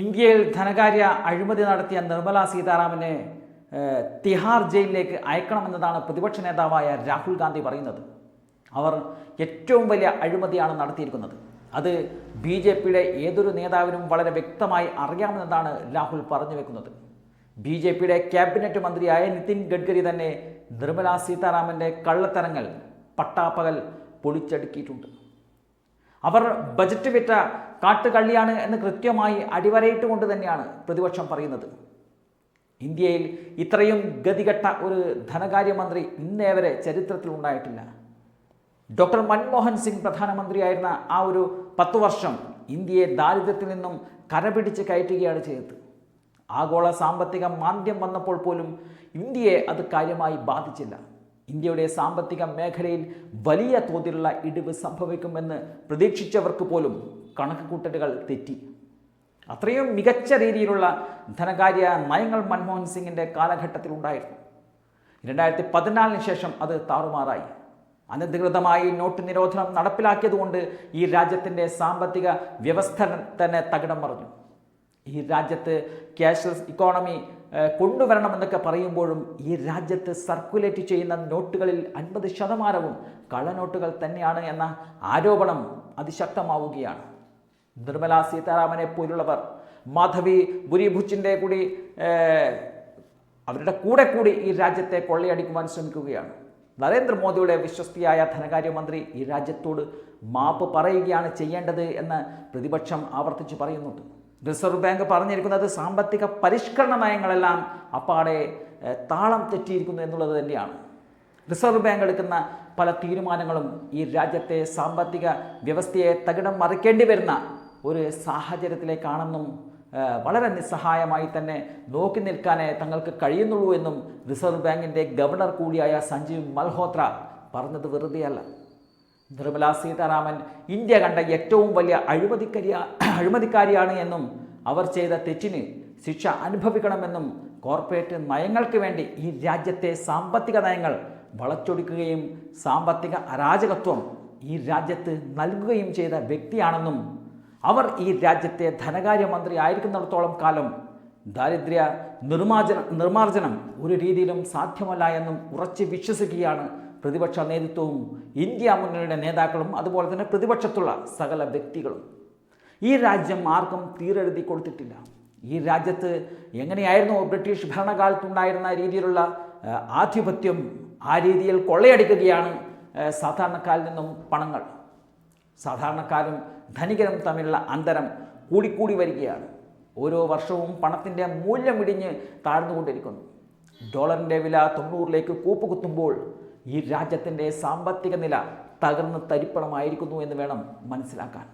ഇന്ത്യയിൽ ധനകാര്യ അഴിമതി നടത്തിയ നിർമ്മല സീതാരാമനെ തിഹാർ ജയിലിലേക്ക് അയക്കണമെന്നതാണ് പ്രതിപക്ഷ നേതാവായ രാഹുൽ ഗാന്ധി പറയുന്നത്. അവർ ഏറ്റവും വലിയ അഴിമതിയാണ് നടത്തിയിരിക്കുന്നത്. അത് ബി ജെ പിയുടെ ഏതൊരു നേതാവിനും വളരെ വ്യക്തമായി അറിയാമെന്നതാണ് രാഹുൽ പറഞ്ഞു വെക്കുന്നത്. ബി ജെ പിയുടെ ക്യാബിനറ്റ് മന്ത്രിയായ നിതിൻ ഗഡ്കരി തന്നെ നിർമ്മല സീതാരാമന്റെ കള്ളത്തരങ്ങൾ പട്ടാപ്പകൽ പൊളിച്ചടുക്കിയിട്ടുണ്ട്. അവർ ബജറ്റ് വിറ്റ കാട്ടുകള്ളിയാണ് എന്ന് കൃത്യമായി അടിവരയിട്ടുകൊണ്ട് തന്നെയാണ് പ്രതിപക്ഷം പറയുന്നത്. ഇന്ത്യയിൽ ഇത്രയും ഗതികെട്ട ഒരു ധനകാര്യമന്ത്രി ഇന്നേ വരെ ചരിത്രത്തിൽ ഉണ്ടായിട്ടില്ല. ഡോക്ടർ മൻമോഹൻ സിംഗ് പ്രധാനമന്ത്രിയായിരുന്ന ആ ഒരു പത്തു വർഷം ഇന്ത്യയെ ദാരിദ്ര്യത്തിൽ നിന്നും കരപിടിച്ച് കയറ്റുകയാണ് ചെയ്തത്. ആഗോള സാമ്പത്തിക മാന്ദ്യം വന്നപ്പോൾ പോലും ഇന്ത്യയെ അത് കാര്യമായി ബാധിച്ചില്ല. ഇന്ത്യയുടെ സാമ്പത്തിക മേഖലയിൽ വലിയ തോതിലുള്ള ഇടിവ് സംഭവിക്കുമെന്ന് പ്രതീക്ഷിച്ചവർക്ക് പോലും കണക്കുകൂട്ടലുകൾ തെറ്റി. അത്രയും മികച്ച രീതിയിലുള്ള ധനകാര്യ നയങ്ങൾ മൻമോഹൻ സിംഗിന്റെ കാലഘട്ടത്തിൽ ഉണ്ടായിരുന്നു. രണ്ടായിരത്തി പതിനാലിന് ശേഷം അത് താറുമാറായി. അനധികൃതമായി നോട്ട് നിരോധനം നടപ്പിലാക്കിയതുകൊണ്ട് ഈ രാജ്യത്തിന്റെ സാമ്പത്തിക വ്യവസ്ഥ തന്നെ തകിടം മറിഞ്ഞു. ഈ രാജ്യത്ത് ക്യാഷ്ലെസ് ഇക്കോണമി കൊണ്ടുവരണമെന്നൊക്കെ പറയുമ്പോഴും ഈ രാജ്യത്ത് സർക്കുലേറ്റ് ചെയ്യുന്ന നോട്ടുകളിൽ അൻപത് ശതമാനവും കള്ളനോട്ടുകൾ തന്നെയാണ് എന്ന ആരോപണം അതിശക്തമാവുകയാണ്. നിർമ്മല സീതാരാമനെ പോലുള്ളവർ മാധവി ബുരിഭുച്ചിന്റെ കൂടി അവരുടെ കൂടെ കൂടി ഈ രാജ്യത്തെ കൊള്ളയടിക്കുവാൻ ശ്രമിക്കുകയാണ്. നരേന്ദ്രമോദിയുടെ വിശ്വസ്തിയായ ധനകാര്യമന്ത്രി ഈ രാജ്യത്തോട് മാപ്പ് പറയുകയാണ് ചെയ്യേണ്ടത് എന്ന് പ്രതിപക്ഷം ആവർത്തിച്ച് പറയുന്നുണ്ട്. റിസർവ് ബാങ്ക് പറഞ്ഞിരിക്കുന്നത് സാമ്പത്തിക പരിഷ്കരണ നയങ്ങളെല്ലാം അപ്പാടെ താളം തെറ്റിയിരിക്കുന്നു എന്നുള്ളത് തന്നെയാണ്. റിസർവ് ബാങ്ക് എടുക്കുന്ന പല തീരുമാനങ്ങളും ഈ രാജ്യത്തെ സാമ്പത്തിക വ്യവസ്ഥയെ തകിടം മറിക്കേണ്ടി വരുന്ന ഒരു സാഹചര്യത്തിലേക്കാണെന്നും വളരെ നിസ്സഹായമായി തന്നെ നോക്കി നിൽക്കാനേ തങ്ങൾക്ക് കഴിയുന്നുള്ളൂ എന്നും റിസർവ് ബാങ്കിന്റെ ഗവർണർ കൂടിയായ സഞ്ജീവ് മൽഹോത്ര പറഞ്ഞത് വെറുതെയല്ല. നിർമ്മലാ സീതാരാമൻ ഇന്ത്യ കണ്ട ഏറ്റവും വലിയ അഴിമതിക്കരിയ അഴിമതിക്കാരിയാണ് എന്നും അവർ ചെയ്ത തെറ്റിന് ശിക്ഷ അനുഭവിക്കണമെന്നും കോർപ്പറേറ്റ് നയങ്ങൾക്ക് വേണ്ടി ഈ രാജ്യത്തെ സാമ്പത്തിക നയങ്ങൾ വളച്ചൊടിക്കുകയും സാമ്പത്തിക അരാജകത്വം ഈ രാജ്യത്ത് നൽകുകയും ചെയ്ത വ്യക്തിയാണെന്നും അവർ ഈ രാജ്യത്തെ ധനകാര്യമന്ത്രി ആയിരിക്കുന്നിടത്തോളം കാലം ദാരിദ്ര്യ നിർമാർജന നിർമാർജനം ഒരു രീതിയിലും സാധ്യമല്ല എന്നും ഉറച്ച് വിശ്വസിക്കുകയാണ് പ്രതിപക്ഷ നേതൃത്വവും ഇന്ത്യ മുന്നണിയുടെ നേതാക്കളും അതുപോലെ തന്നെ പ്രതിപക്ഷത്തുള്ള സകല വ്യക്തികളും. ഈ രാജ്യം ആർക്കും തീരെഴുതി കൊടുത്തിട്ടില്ല. ഈ രാജ്യത്ത് എങ്ങനെയായിരുന്നു ബ്രിട്ടീഷ് ഭരണകാലത്തുണ്ടായിരുന്ന രീതിയിലുള്ള ആധിപത്യം ആ രീതിയിൽ കൊള്ളയടിക്കുകയാണ് സാധാരണക്കാരിൽ നിന്നും പണങ്ങൾ. സാധാരണക്കാരും ധനികരും തമ്മിലുള്ള അന്തരം കൂടിക്കൂടി വരികയാണ്. ഓരോ വർഷവും പണത്തിന്റെ മൂല്യം ഇടിഞ്ഞ് താഴ്ന്നുകൊണ്ടിരിക്കുന്നു. ഡോളറിന്റെ വില തൊണ്ണൂറിലേക്ക് കൂപ്പുകുത്തുമ്പോൾ ഈ രാജ്യത്തിന്റെ സാമ്പത്തിക നില തകർന്ന് തരിപ്പണമായിരിക്കുന്നു എന്ന് വേണം മനസ്സിലാക്കാൻ.